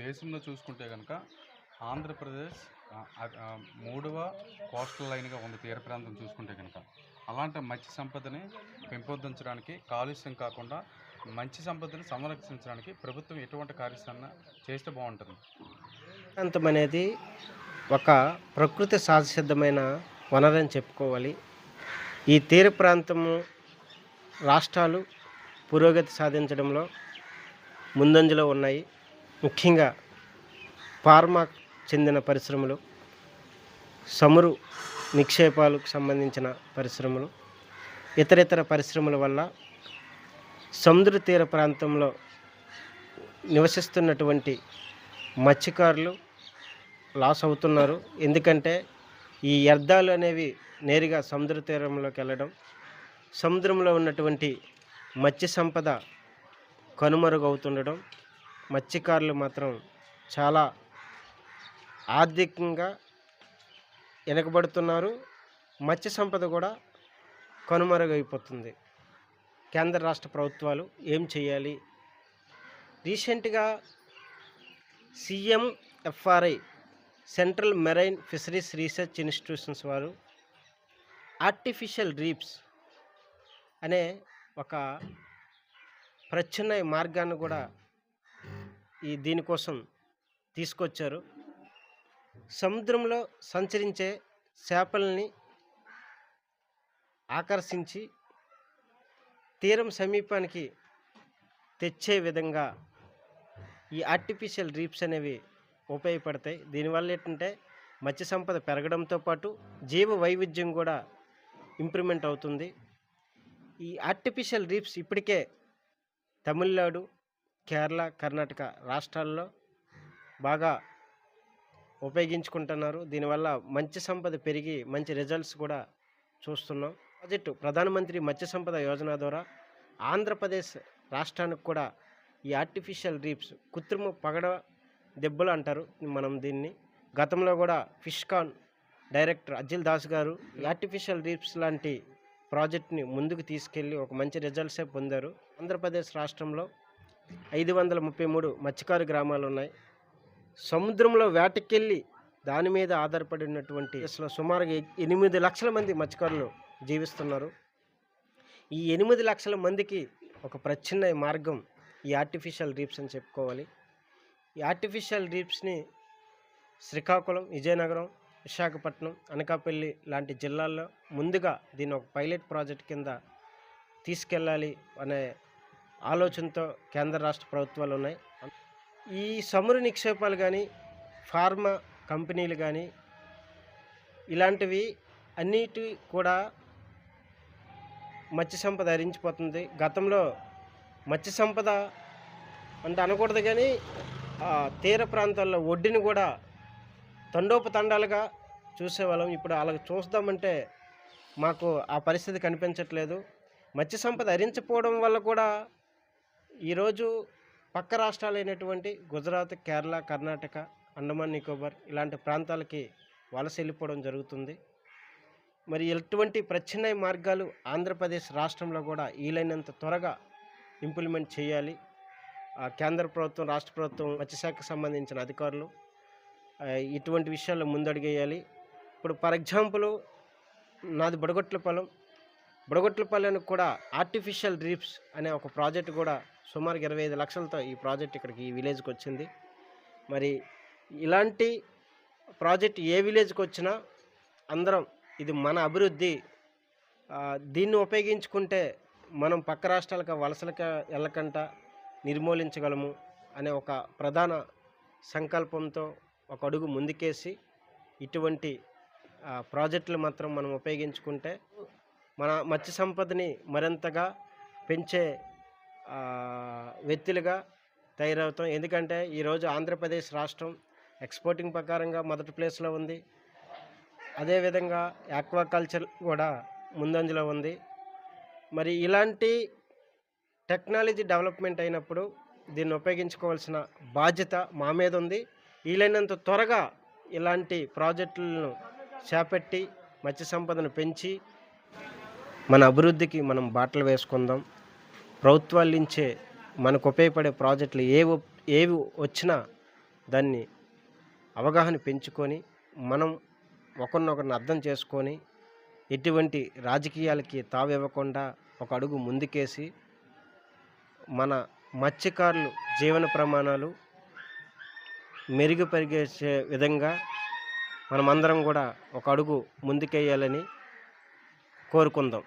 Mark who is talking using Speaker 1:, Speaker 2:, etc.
Speaker 1: దేశంలో చూసుకుంటే కనుక ఆంధ్రప్రదేశ్ మూడవ కోస్టల్ లైన్గా ఉంది తీర ప్రాంతం చూసుకుంటే కనుక అలాంటి మత్స్య సంపదని పెంపొందించడానికి కాలుష్యం కాకుండా మంచి సంపదని సంరక్షించడానికి ప్రభుత్వం ఎటువంటి కార్యాచరణ చేస్తే బాగుంటుంది?
Speaker 2: ప్రాంతం అనేది ఒక ప్రకృతి సహజసిద్ధమైన వనరని చెప్పుకోవాలి. ఈ తీర ప్రాంతము రాష్ట్రాలు పురోగతి సాధించడంలో ముందంజలో ఉన్నాయి. ముఖ్యంగా ఫార్మా చెందిన పరిశ్రమలు చమురు నిక్షేపాలకు సంబంధించిన పరిశ్రమలు ఇతరితర పరిశ్రమల వల్ల సముద్ర తీర ప్రాంతంలో నివసిస్తున్నటువంటి మత్స్యకారులు లాస్ అవుతున్నారు. ఎందుకంటే ఈ వ్యర్థాలు అనేవి నేరుగా సముద్ర తీరంలోకి వెళ్ళడం సముద్రంలో ఉన్నటువంటి మత్స్య సంపద కనుమరుగవుతుండడం మత్స్యకారులు మాత్రం చాలా ఆర్థికంగా వెనకబడుతున్నారు మత్స్య సంపద కూడా కనుమరుగైపోతుంది. కేంద్ర రాష్ట్ర ప్రభుత్వాలు ఏం చేయాలి? రీసెంట్గా CMFRI central marine fisheries research institutions వారు ఆర్టిఫిషియల్ రీప్స్ అనే ఒక ప్రచ్ఛన్న మార్గాన్ని కూడా ఈ దీనికోసం తీసుకొచ్చారు. సముద్రంలో సంచరించే చేపల్ని ఆకర్షించి తీరం సమీపానికి తెచ్చే విధంగా ఈ ఆర్టిఫిషియల్ రీప్స్ అనేవి ఉపయోగపడతాయి. దీనివల్ల ఏంటంటే మత్స్య సంపద పెరగడంతో పాటు జీవ వైవిధ్యం కూడా ఇంప్రూవ్మెంట్ అవుతుంది. ఈ ఆర్టిఫిషియల్ రీప్స్ ఇప్పటికే తమిళనాడు కేరళ కర్ణాటక రాష్ట్రాల్లో బాగా ఉపయోగించుకుంటున్నారు. దీనివల్ల మంచి సంపద పెరిగి మంచి రిజల్ట్స్ కూడా చూస్తున్నాం. ప్రాజెక్టు ప్రధానమంత్రి మత్స్య సంపద యోజన ద్వారా ఆంధ్రప్రదేశ్ రాష్ట్రానికి కూడా ఈ ఆర్టిఫిషియల్ రీప్స్ కృత్రిమ పగడ దెబ్బలు అంటారు మనం దీన్ని. గతంలో కూడా ఫిష్కాన్ డైరెక్టర్ అజిల్ దాస్ గారు ఈ ఆర్టిఫిషియల్ రీప్స్ లాంటి ప్రాజెక్ట్ని ముందుకు తీసుకెళ్ళి ఒక మంచి రిజల్ట్సే పొందారు? ఆంధ్రప్రదేశ్ రాష్ట్రంలో ఐదు వందల ముప్పై మూడు మత్స్యకారు గ్రామాలు ఉన్నాయి. సముద్రంలో వేటకెళ్ళి దాని మీద ఆధారపడి ఉన్నటువంటి అసలు సుమారుగా ఎనిమిది లక్షల మంది మత్స్యకారులు జీవిస్తున్నారు. ఈ ఎనిమిది లక్షల మందికి ఒక ప్రచ్ఛిన్న మార్గం ఈ ఆర్టిఫిషియల్ రీప్స్ అని చెప్పుకోవాలి. ఈ ఆర్టిఫిషియల్ రీప్స్ని శ్రీకాకుళం విజయనగరం విశాఖపట్నం అనకాపల్లి లాంటి జిల్లాల్లో ముందుగా దీన్ని ఒక పైలట్ ప్రాజెక్ట్ కింద తీసుకెళ్ళాలి అనే ఆలోచనతో కేంద్ర రాష్ట్ర ప్రభుత్వాలు ఉన్నాయి. ఈ సమురు నిక్షేపాలు కానీ ఫార్మా కంపెనీలు కానీ ఇలాంటివి అన్నిటి కూడా మత్స్య సంపద హరించిపోతుంది. గతంలో మత్స్య సంపద అంటే అనకూడదు కానీ ఆ తీర ప్రాంతాల్లో ఒడ్డుని కూడా తండోపతండాలుగా చూసేవాళ్ళం. ఇప్పుడు అలా చూస్తామంటే మాకు ఆ పరిస్థితి కనిపించట్లేదు. మత్స్య సంపద హరించిపోవడం వల్ల కూడా ఈరోజు పక్క రాష్ట్రాలైనటువంటి గుజరాత్ కేరళ కర్ణాటక అండమాన్ నికోబార్ ఇలాంటి ప్రాంతాలకి వలస వెళ్ళిపోవడం జరుగుతుంది. మరి ఎటువంటి ప్రత్యామ్నాయ మార్గాలు ఆంధ్రప్రదేశ్ రాష్ట్రంలో కూడా వీలైనంత త్వరగా ఇంప్లిమెంట్ చేయాలి. ఆ కేంద్ర ప్రభుత్వం రాష్ట్ర ప్రభుత్వం మత్స్యశాఖకు సంబంధించిన అధికారులు ఇటువంటి విషయాల్లో ముందడుగేయాలి. ఇప్పుడు ఫర్ ఎగ్జాంపుల్ నాది బుడగొట్లపాలెం. బుడగొట్లపాలెంకి కూడా ఆర్టిఫిషియల్ రీఫ్స్ అనే ఒక ప్రాజెక్ట్ కూడా సుమారు ఇరవై ఐదు లక్షలతో ఈ ప్రాజెక్ట్ ఇక్కడికి ఈ విలేజ్కి వచ్చింది. మరి ఇలాంటి ప్రాజెక్ట్ ఏ విలేజ్కి వచ్చినా అందరం ఇది మన అభివృద్ధి దీన్ని ఉపయోగించుకుంటే మనం పక్క రాష్ట్రాలకు వలసలక వెళ్ళకంట నిర్మూలించగలము అనే ఒక ప్రధాన సంకల్పంతో ఒక అడుగు ముందుకేసి ఇటువంటి ప్రాజెక్టులు మాత్రం మనం ఉపయోగించుకుంటే మన మత్స్య సంపదని మరింతగా పెంచే వ్యక్తులుగా తయారవుతాం. ఎందుకంటే ఈరోజు ఆంధ్రప్రదేశ్ రాష్ట్రం ఎక్స్పోర్టింగ్ ప్రకారంగా మొదటి ప్లేస్లో ఉంది. అదేవిధంగా ఆక్వాకల్చర్ కూడా ముందంజలో ఉంది. మరి ఇలాంటి టెక్నాలజీ డెవలప్మెంట్ అయినప్పుడు దీన్ని ఉపయోగించుకోవాల్సిన బాధ్యత మా మీద ఉంది. వీలైనంత త్వరగా ఇలాంటి ప్రాజెక్టులను చేపట్టి మత్స్య సంపదను పెంచి మన అభివృద్ధికి మనం బాటలు వేసుకుందాం. ప్రభుత్వాల నుంచే మనకు ఉపయోగపడే ప్రాజెక్టులు ఏవి ఏవి వచ్చినా దాన్ని అవగాహన పెంచుకొని మనం ఒకరినొకరిని అర్థం చేసుకొని ఎటువంటి రాజకీయాలకి తావివ్వకుండా ఒక అడుగు ముందుకేసి మన మత్స్యకారులు జీవన ప్రమాణాలు మెరుగుపరిచే విధంగా మనమందరం కూడా ఒక అడుగు ముందుకేయాలని కోరుకుందాం.